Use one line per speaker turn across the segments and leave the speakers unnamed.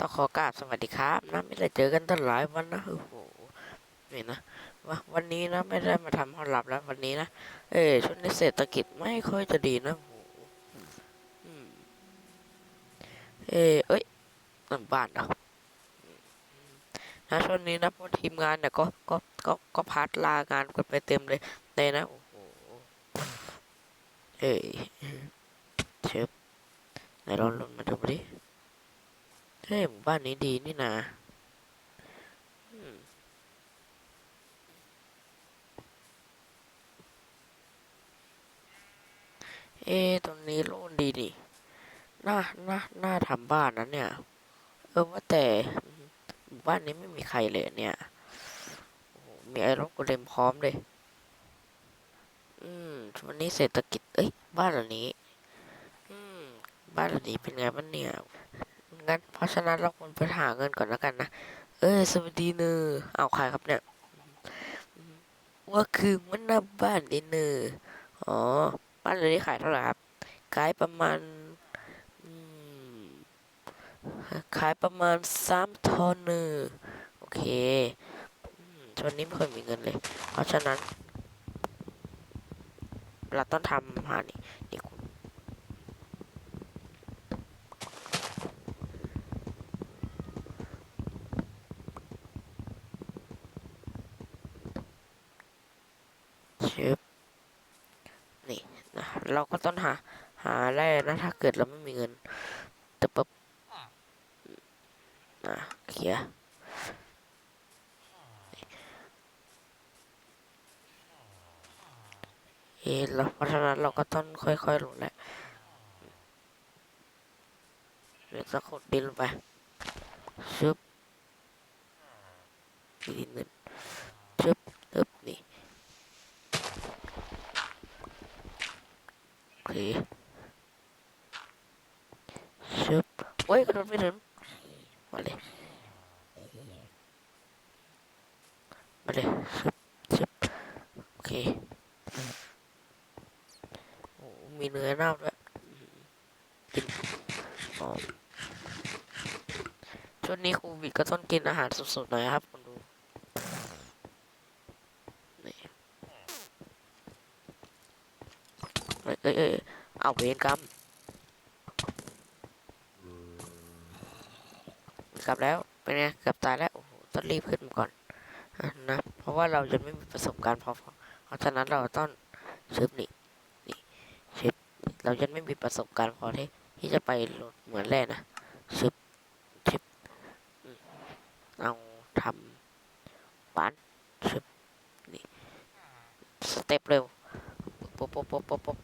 ต้องขอกราบสวัสดีครับนะไม่ได้เจอกันตั้งหลายวันนะโอ้โหนี่นะว่าวันนี้นะไม่ได้มาทำห้องหลับแล้ววันนี้นะเอ้ช่วงนี้เศรษฐกิจไม่ค่อยจะดีนะโอ้โหอืมเอ้ยเอ้ยนับ้านเรานะช่วงนี้นะพวกทีมงานเนี่ยก็ก็ก็ก็พัดลางานกันไปเต็มเลยเลยนะโอ้โหเอ้ยเชิบไหนลองลงมาดูดิ ฮ้ยหมู่บ้านนี้ดีนี่นะเอ๊ตรงนี้โล่งดีนี่น่าน่าน่าทำบ้านนะเนี่ย เออว่าแต่หมู่บ้านนี้ไม่มีใครเลยเนี่ย มีไอรอนโกเลมพร้อมเลย อืมวันนี้เศรษฐกิจ เอ้ย บ้านหลังนี้ อืม บ้านหลังนี้เป็นไงบ้างเนี่ย งั้นเพราะฉะนั้นเราควรไปหาเงินก่อนแล้วกันนะ เอ้ยสวัสดีเนอเอาใครครับเนี่ย ว่าคือมันหน้าบ้านดิเนออ๋อ บ้านเลยนี้ขายเท่าไหร่ครับขายประมาณขายประมาณสามทอนเนอโอเควงนี้ไม่เคยมีเงินเลย เพราะฉะนั้น เราต้องทำหานี่นี่คุณ ชึบนี่นะเราก็ ต้องหา หาแร่นะถ้าเกิดเราไม่มีเงินแต่ปุ๊บนะเคลียร์เอเราเพราะฉะนั้นเราก็ต้องค่อยๆลงแหละเดี๋ยวจะขุดดินลงไปชึบอีกนิดนึงชึบชึบนี่ โอ เคชึบโอ้ยกระโดดไม่ถึงมาเลยมาเลยชึบชึบโอเคโอ้มีเนื้อเน่าด้วยกินช่วงนี้โควิดก็ต้องกินอาหารสดๆหน่อยครับคุณดูนี่ เอ้ยเอ้ยเอาเวรกรรมกลับแล้วเป็นไงเกือบตายแล้วโอ้โหต้องรีบขึ้นมาก่อนนะเพราะว่าเราจะไม่มีประสบการณ์พอเพราะฉะนั้นเราต้องชึบนี่นี่ชึบเราจะไม่มีประสบการณ์พอที่ที่จะไปรถเหมือนแรกนะชึบชึบเอาทำปันชึบนี่สเต็ปเร็วปุ๊บปุ๊บปุ๊บปุ๊บปุ๊บ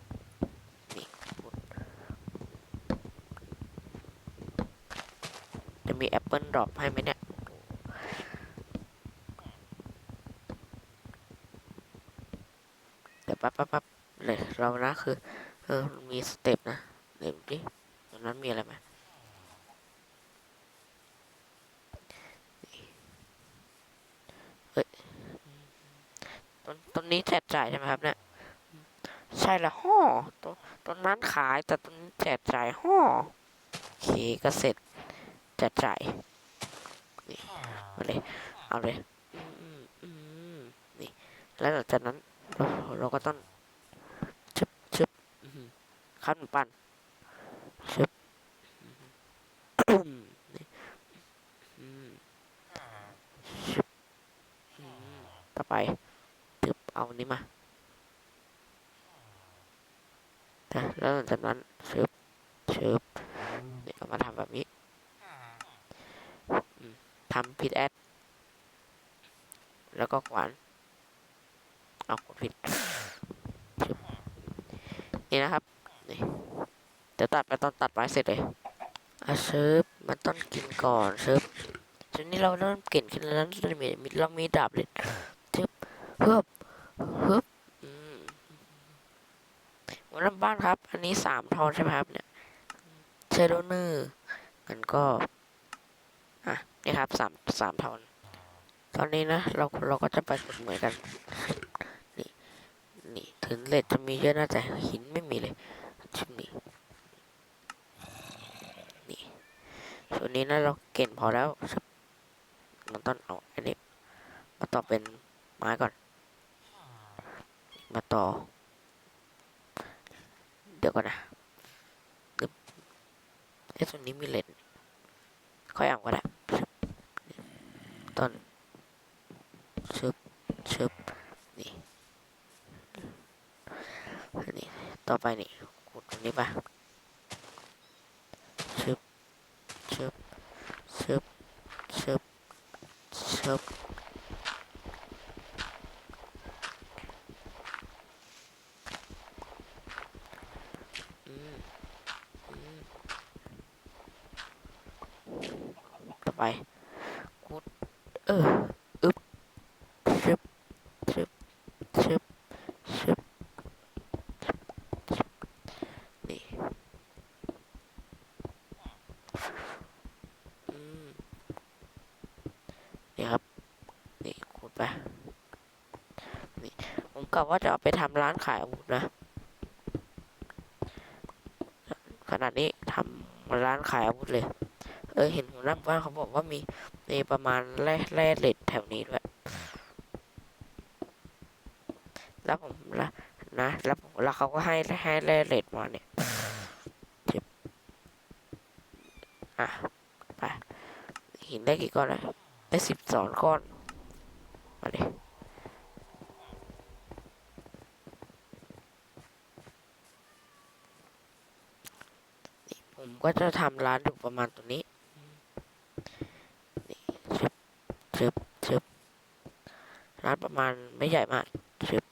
นี่ปุ๊บจะ มีแอปเปิลดรอปให้ไหมเนี่ยเดี๋ยวปั๊บปั๊บปั๊บเลยเรานะคือเออมีสเต็ปนะเดี๋ยวดิตรงนั้นมีอะไรไหมเฮ้ยต้นต้นนี้แจกจ่ายใช่ไหมครับเนี่ยใช่ละห่อต้นต้นนั้นขายแต่ต้นนี้แจกจ่ายห่อโอเคก็เสร็จ จกจ่ายนี่มาเลยเอาเลยนี่แล้วหลังจากนั้นเราก็ต้องชึบชึบอื้อขั้นปั้นชึบอื้อหือนี่อืมชึบอืมต่อไปตึบเอาอันนี้มานะแล้วหลังจากนั้นชึบชึบนี่เอามาทำแบบนี้ ทำผิดแอด แล้วก็ขวานเอากดผิด นี่นะครับ นี่เดี๋ยวตัดไปตอนตัดไม้เสร็จเลยอะเชิฟมันต้องกินก่อนเชิฟทีนี้เราเริ่มเก่งขึ้นแล้วนั้นเรามีมีเรามีดาบเลยเชิฟเฮืบเฮืบอืมวันละบ้านครับ อันนี้สามทอนใช่ไหมครับเนี่ยเชโดเนอร์กันก็ อะนี่ครับสามสามทอนตอนนี้นะเราเราก็จะไปกดเหมือนกัน นี่นี่ถึงเล็กจะมีเยอะนะแต่หินไม่มีเลยชิ้นนี้นี่ส่วนนี้นะเราเก่งพอแล้วมันต้องเอาอันนี้มาต่อเป็นไม้ก่อน มาต่อ เดี๋ยวก่อนนะนึกไอ้ส่วนนี้มีเลน ค่อยอ่าก็ได้ต้นชึบชึบนี่นี่ต่อไปนี่ขุดตรงนี้ไปชึบชึบชึบชึบชึบอืมอืมต่อ ไปขุดเอออึบชึบชึบชึบชึบนี่นี่ครับ นี่ขุดไปนี่ผมกะว่าจะเอาไปทำร้านขายอาวุธนะ ขนาดนี้ทำร้านขายอาวุธเลย เออเห็นหัวหน้าหมู่บ้านเขาบอกว่ามีมีประมาณแร่แร่เหล็กแถวนี้ด้วยแล้วผมละนะแล้วผมแล้วเขาก็ให้ให้แร่เหล็กมาเนี่ยเจ็บอะไปหินได้กี่ก้อนเลยได้สิบสองก้อนมาดินี่ผมก็จะทำร้านอยู่ประมาณตรงนี้ชึบชึบชึบ ร้านไม่ใหญ่มากชึบ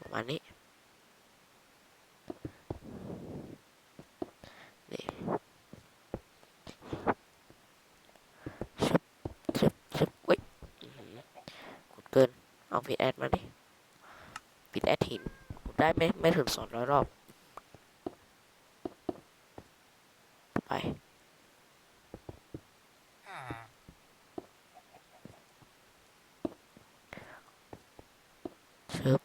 ประมาณนี้นี่ชึบชึบชึบเว้ยหือขุดเกิน เอาปิดแอดมาดิปิดแอดหินขุดได้ไม่ไม่ถึงสองร้อยรอบ ไป ชึบ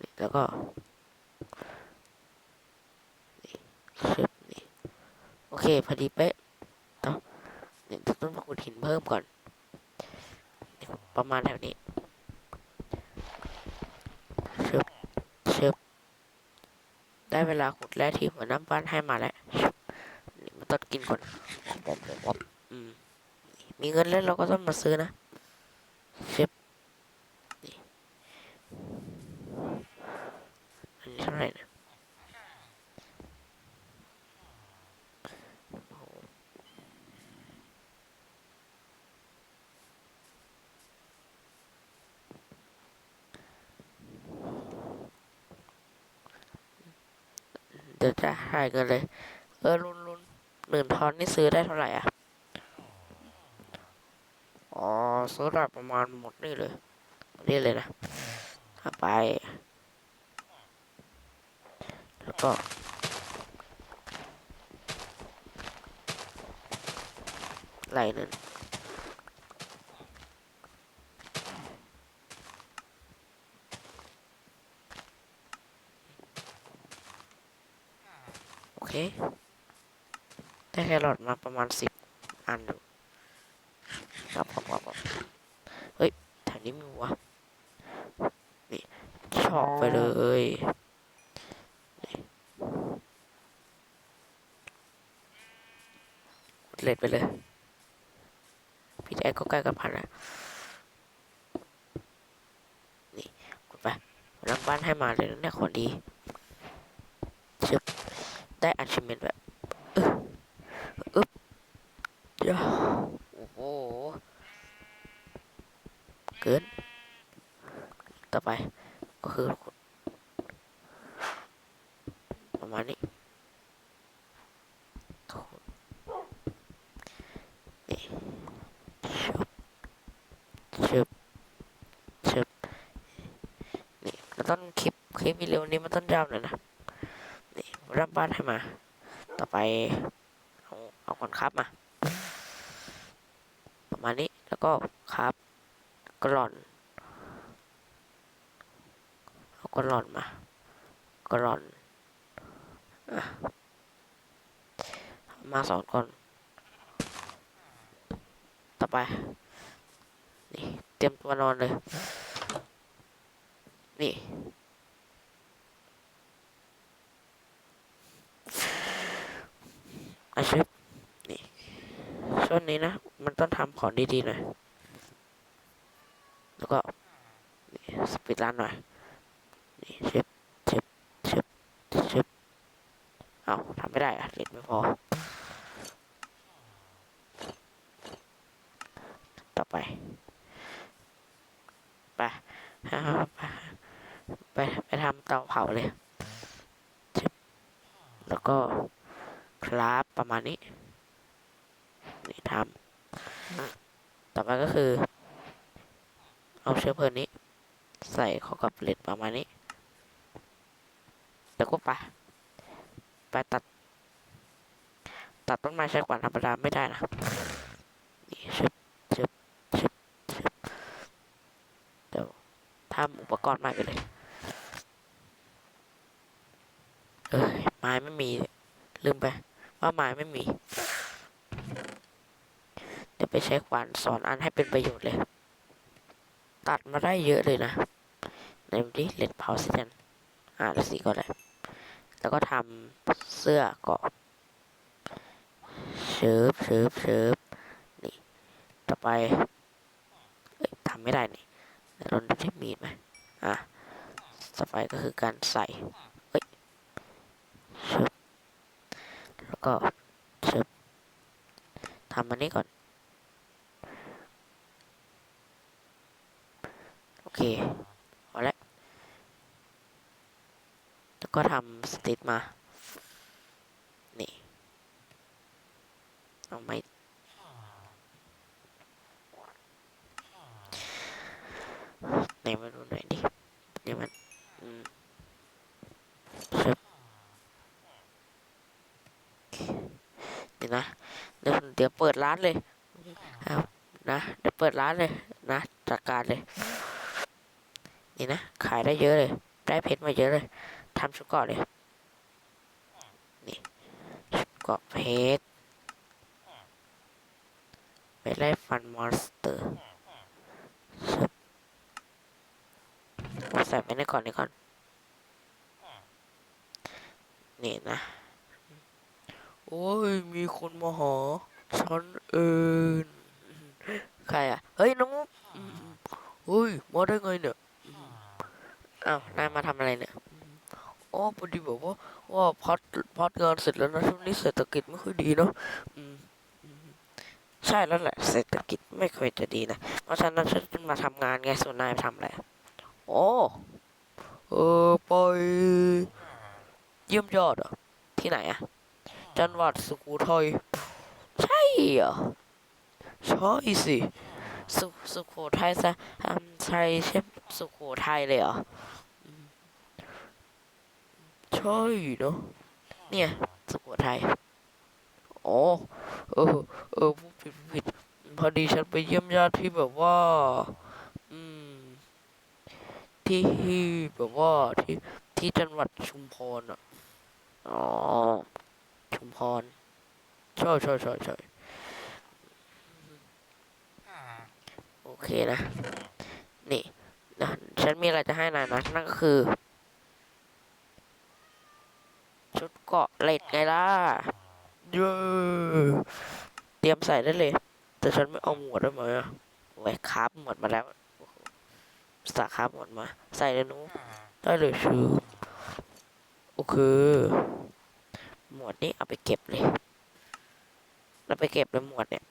นี่แล้วก็ นี่ชึบนี่ โอ เคพอดีเป๊ะต่อนี่ต้องมาขุดหินเพิ่มก่อนนี่ประมาณแถวนี้ชึบชึบได้เวลาขุดแร่ที่หัวน้ำบ้านให้มาแล้วชึบนี่มันต้องกินก่อนอืมมีเงินแล้วเราก็ต้องมาซื้อนะ ชึบนี่อันนี้เท่าไหร่นะโอ้โหเดี๋ยวจะให้เงินเลย เออรุนรุนหนึ่งทอนนี่ซื้อได้เท่าไหร่อะ อ๋อซื้อได้ประมาณหมดนี่เลย นี่เลยนะถ้าไป แล้วก็ไหลนึ่งโอเค ได้แครอทมาประมาณสิบอันอยู่ครับครับครับครับเฮ้ยแถวนี้มีวะนี่ชอบไปเลยเล็ดไปเลย พี่แอ๊กก็ใกล้กับพันแล้วนี่กดไปรังบ้านให้มาเลยนะเนี่ยขอดี ได้อัชิเมนแบบอึ๊บอึ๊บเดี๋ยวโอ้โห เกิน ต่อไป ก็คือ ประมาณนี้นี่ชึบชึบชึบนี่มันต้องคลิป คลิปวิดีโอนี้มันต้องยาวหน่อยนะ รับบ้านให้มา ต่อไปเอาเอาคนครับมา ประมาณนี้แล้วก็ครับกร่อนเอากรอนมากรอนอะมาสองก่อน ต่อไป นี่ เตรียมตัวนอนเลย นี่ อาชิพนี่ช่วงนี้นะ มันต้องทำของดีๆหน่อย แล้วก็สปีดรันหน่อย นี่ชิปชิปชิปชิปเอาทำไม่ได้อะเน็ตไม่พอ ต่อไปไป ไปไป ไปทำเตาเผาเลย แล้วก็คราฟ ประมาณนี้ นี่ทำต่อไปก็คือ เอาเชื้อเพลิงนี้ ใส่เข้ากับเหล็กประมาณนี้แล้วก็ไป ไปตัด ตัดต้นไม้ใช้ขวานธรรมดาไม่ได้นะนี่ชึบชึบชึบชึบเดี๋ยวทำอุปกรณ์ใหม่ไปเลย เอ้ยไม้ไม่มี ลืมไป ว่าไม้ไม่มี เดี๋ยวไปใช้ขวานสอนอันให้เป็นประโยชน์เลย ตัดมาได้เยอะเลยนะในวันที่เลดเผาสิกันอ่าแล้วสีก็ได้ แล้วก็ทำเสื้อเกาะเชิบเชิบเชิบนี่ต่อไปอทำไม่ได้นี่เดี๋ยวเราดูที่มีดไหมอะต่อไปก็คือการใส่เอ้ยเชิบแล้ว ก็เชิบทำอันนี้ก่อน โอเคพอแล้วแล้วก็ทำสติทมา นี่ เอาไม้ไหนมาดูหน่อยดินี่มันชึบ นี่นะเดี๋ยวเดี๋ยวเปิดร้านเลยเอานะเดี๋ยวเปิดร้านเลยนะจัดการเลย นี่นะขายได้เยอะเลย ได้เพชรมาเยอะเลยทำชุดเกาะเลยนี่ชุดเกาะเพชรไปไล่ฟันมอนสเตอร์ชุบใส่ไปในก่อนนี่ก่อนนี่นะ โอ้ย มีคนมาหาฉันเองใครอะ เฮ้ย น้องมุกเฮ้ย มาได้ไงเนี่ยอ้าวนายมาทำอะไรเนี่ยอ๋อพอดีบอกว่าว่าพัดพัดงานเสร็จแล้วนะช่วงนี้เศรษฐกิจไม่ค่อยดีเนาะใช่แล้วแหละเศรษฐกิจไม่ค่อยจะดีนะเพราะฉะนั้นฉันจะมาทำงานไงส่วนนายทำอะไรโอ้เออไปเยี่ยมยอดอะที่ไหนอะ จังหวัดสุโขทัยใช่เหรอใช่สิสุสุโขทัยซะอืมใช่ใช่สุโขทัยเลยเหรอใช่เนาะเนี่ยสุโขทัยอ๋อเออเออพูดผิดพูดผิดพอดีฉันไปเยี่ยมญาติที่แบบว่า อืม ที่แบบว่าที่ที่จังหวัดชุมพรอะอ๋อ ชุมพรใช่ใช่ใช่ใช่โอเคนะ นี่นะฉันมีอะไรจะให้นายนะ นั่นก็คือ ชุดเกาะเหล็กไงล่ะเย้เตรียมใส่ได้เลย แต่ฉันไม่เอาหมวดได้ไหมอะแหวกคราบหมดมาแล้วโอ้โหสาคราบหมดมา ใส่เลยหนูได้เลยชื่อโอเค หมวดนี้เอาไปเก็บเลยเราไปเก็บเลยหมวดเนี่ย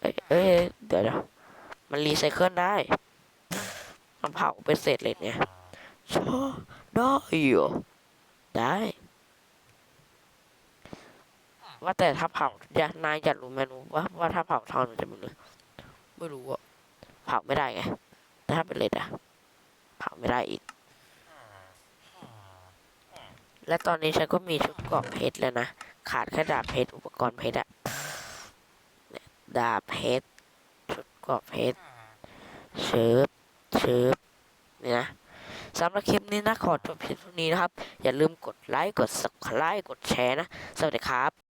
เอ้ยเอ้ยเดี๋ยวเดี๋ยวมันรีไซเคิลได้มันเผาเป็นเศษเหล็กเนี่ยชอได้เหรอได้ ว่าแต่ถ้าเผาอยากนายอยากรู้ไหมหนูว่าว่าถ้าเผาทองมันจะเป็นไงไม่รู้อะเผาไม่ได้ไงแต่ถ้าเป็นเหล็กอะเผาไม่ได้อีก และตอนนี้ฉันก็มีชุดเกราะเพชรแล้วนะ ขาดแค่ดาบเพชรอุปกรณ์เพชรอะดาบเพชรชุดเกราะเพชรเชิบเชิบนี่นะสำหรับคลิปนี้นะขอจบเพียงเท่านี้นะครับ อย่าลืมกดไลค์กด subscribe กดแชร์นะ สวัสดีครับ